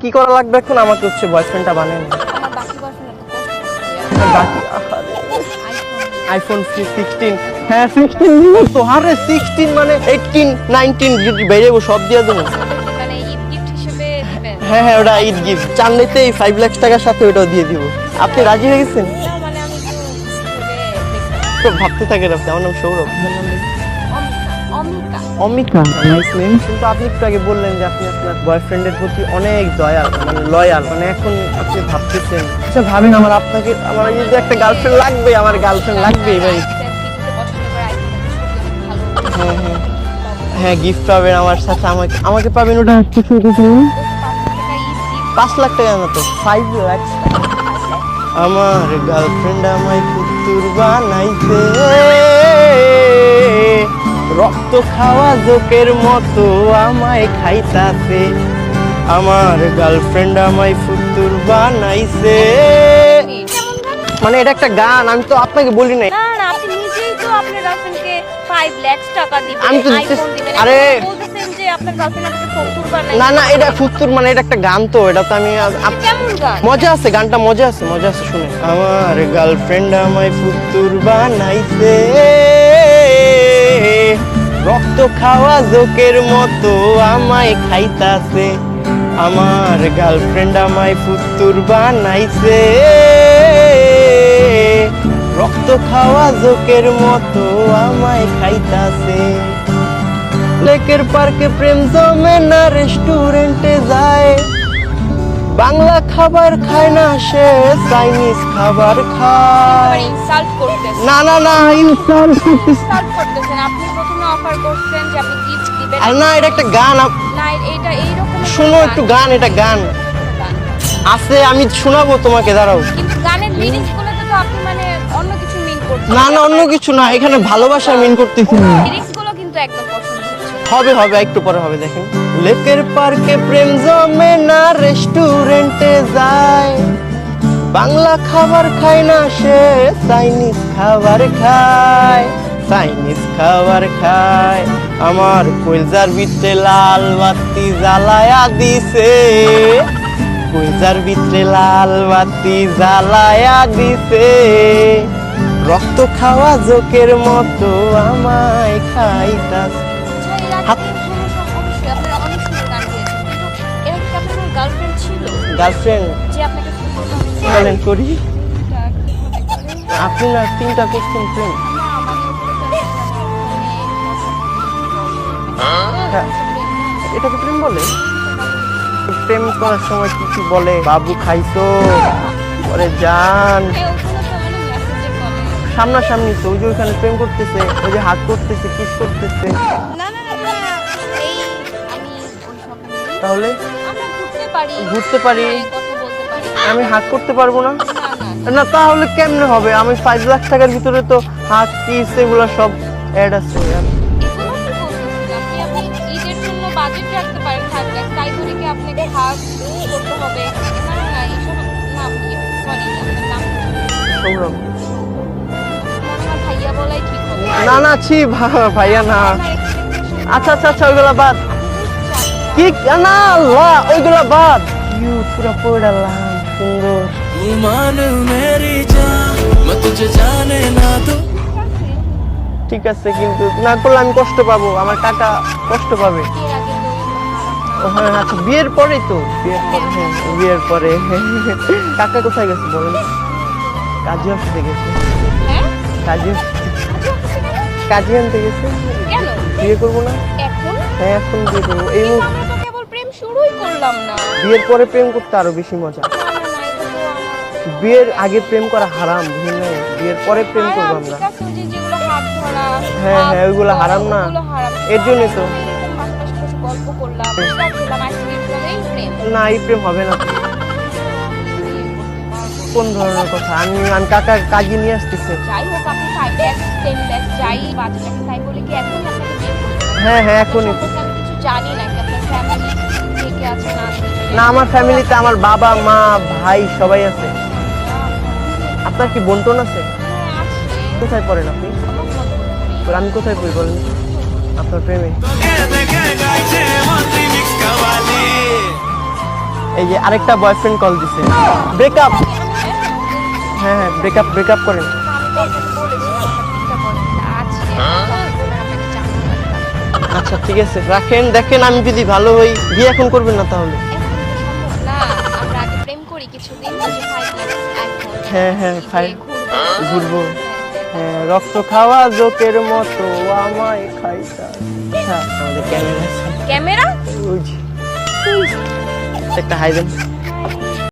কি করা লাগবে এখন? আমাকে হচ্ছে বয়ফ্রেন্ডটা বানিয়ে বাকি আইফোন সিক্সটিন হ্যাঁ সিক্সটিন তো। আরে সিক্সটিন মানে এইটিন নাইনটিন যদি বেড়ে সব দিয়ে দেবো। মানে হ্যাঁ হ্যাঁ ওটা ঈদ গিফট চানলেতে এই ফাইভ লাখ টাকার সাথে ওটাও দিয়ে দিব। আপনি রাজি হয়ে গেছেন? না মানে ভাবতে থাকেন আপনি। আমার নাম সৌরভ। অমিতা। অমিতা অমিকা নাইস নেম কিন্তু আপনি একটু আগে বললেন যে আপনি আপনার বয়ফ্রেন্ডের প্রতি অনেক দয়াল মানে লয়াল মানে এখন আপনি ভাবতেছেন আচ্ছা ভাবেন আমার আপনাকে আমার যদি একটা গার্লফ্রেন্ড লাগবে আমার গার্লফ্রেন্ড লাগবে ভালো হ্যাঁ গিফট পাবেন আমার সাথে আমাকে আমাকে পাবেন ওটা কিছু পাঁচ লাখ টাকা ঈদ পাঁচ লাখ টাকা না তো ফাইভ লাখ আমার গার্লফ্রেন্ড আমায় পুতুর বানাইছে। রক্ত খাওয়া জোকের মতো আমায় খাইতাছে। আমার গার্লফ্রেন্ড আমায় ফুতুর বানাইছে। মানে এটা একটা গান আমি তো আপনাকে বলি নাই। না না আপনি নিজেই তো আপনার গার্লফ্রেন্ডকে 5 লাখ টাকা দিবেন আমি তো আইফোন দিতে- দিবেন আরে- আপনি বলতেছেন যে আপনার গার্লফ্রেন্ড আপনাকে ফকুর বানাই না না এটা ফুতুর মানে এটা একটা গান তো এটা তো আমি আপ- কেমন গান? মজা আছে গানটা মজা আছে মজা আছে শুনে আমার গার্লফ্রেন্ড আমায় ফুতুর বানাইছে। রক্ত খাওয়া জোকের মতো আমায় খাইতাছে। আমার গার্লফ্রেন্ড আমায় ফুতুর বানাইছে। রক্ত খাওয়া জোকের মতো আমায় খাইতাছে। লেকের পার্কে প্রেম জমে না রেস্টুরেন্টে বাংলা খাবার খায় না সে চাইনিজ খাবার খায়। ইনসাল্ট করতেছেন। না না না ইনসাল্ট ইনসাল্ট করতেছেন। আপনি প্রথমে অফার করছেন যে আপনি গিফট দিবেন। আর না এটা একটা গান না এটা এইরকম শোনো একটু গান এটা গান। আছে আমি শোনাবো তোমাকে দাঁড়াও। কিন্তু গানের লিরিক্স গুলোতে তো আপনি মানে অন্য কিছু মিন করছেন না না অন্য কিছু না এখানে ভালোবাসা মিন করতেছি লিরিক্সগুলো কিন্তু একদম পছন্দ হবে হবে একটু পরে হবে দেখেন। লেকের পার্কে প্রেম জমে না বাংলা খাবার খায় না সে চাইনিজ খাবার খায় চাইনিজ খাবার খায়। আমার কইজার ভিতরে লাল বাতি জ্বালায়া দিছে। কইজার ভিতরে লাল বাতি জ্বালায়া দিছে। রক্ত খাওয়া জোকের মতো আমায় কোনো গার্লফ্রেন্ড বলেন করি আপনি না তিনটা করছেন প্রেম হ্যাঁ। এটাকে প্রেম বলে প্রেম করার সময় কি কি বলে বাবু খাইতো পরে যান হ্যাঁ, মানে। সামনাসামনি তো ওই যে ওইখানে প্রেম করতেছে ওই যে হাত করতেছে কিস করতেছে। তাহলে ঘুরতে পারি আমি হাত করতে পারব না? না, তাহলে কেমনে হবে? আমি ফাইভ লাখ টাকার ভিতরে তো হাত কিস এগুলো সব অ্যাড আছে? না, না, ছি ভাইয়া না। আচ্ছা আচ্ছা আচ্ছা ওইগুলা বাদ। কি না ওইগুলা বাদ। পুরা পড়ালাম সুন্দর ঠিক আছে কিন্তু না করলে আমি কষ্ট পাবো আমার কাকা কষ্ট পাবে। হ্যাঁ, হ্যাঁ আচ্ছা বিয়ের পরে তো? বিয়ের পরে হ্যাঁ, বিয়ের পরে। কাকা কোথায় গেছে বলেন? কাজী অফিসে গেছে। কাজী কাজী আনতে গেছে। বিয়ে করব না? হ্যাঁ এখন বিয়ে করব। এই মুহূর্তে বিয়ের পরে প্রেম করতে আরও বেশি মজা। বিয়ের আগে প্রেম করা হারাম বুঝলেন না? বিয়ের পরে প্রেম করব আমরা হ্যাঁ, হ্যাঁ, ওইগুলো হারাম না? এর জন্যই তো। না এই প্রেম হবে না। কোন ধরনের কথা আমি আমি কাকা কাজে নিয়ে আসতেছে? হ্যাঁ হ্যাঁ এখনই না আমার ফ্যামিলিতে আমার বাবা মা ভাই সবাই আছে আপনার কি বন্টন আছে? কোথায় পড়েন আপনি? আমি কোথায় পড়ি বলেন? আপনার প্রেমে। এই যে আরেকটা বয়ফ্রেন্ড কল দিছে। ব্রেকআপ হ্যাঁ হ্যাঁ ব্রেকআপ ব্রেকআপ করেন। আচ্ছা ঠিক আছে, রাখেন, দেখেন, আমি যদি ভালো হই, বিয়ে এখন করবেন না তাহলে। হ্যাঁ, হ্যাঁ, খাই ঘুরবো। হ্যাঁ রক্ত খাওয়া জোকের মতো আমায় খাইতা। হ্যাঁ আমাদের ক্যামেরা ক্যামেরা? একটা হাই দেন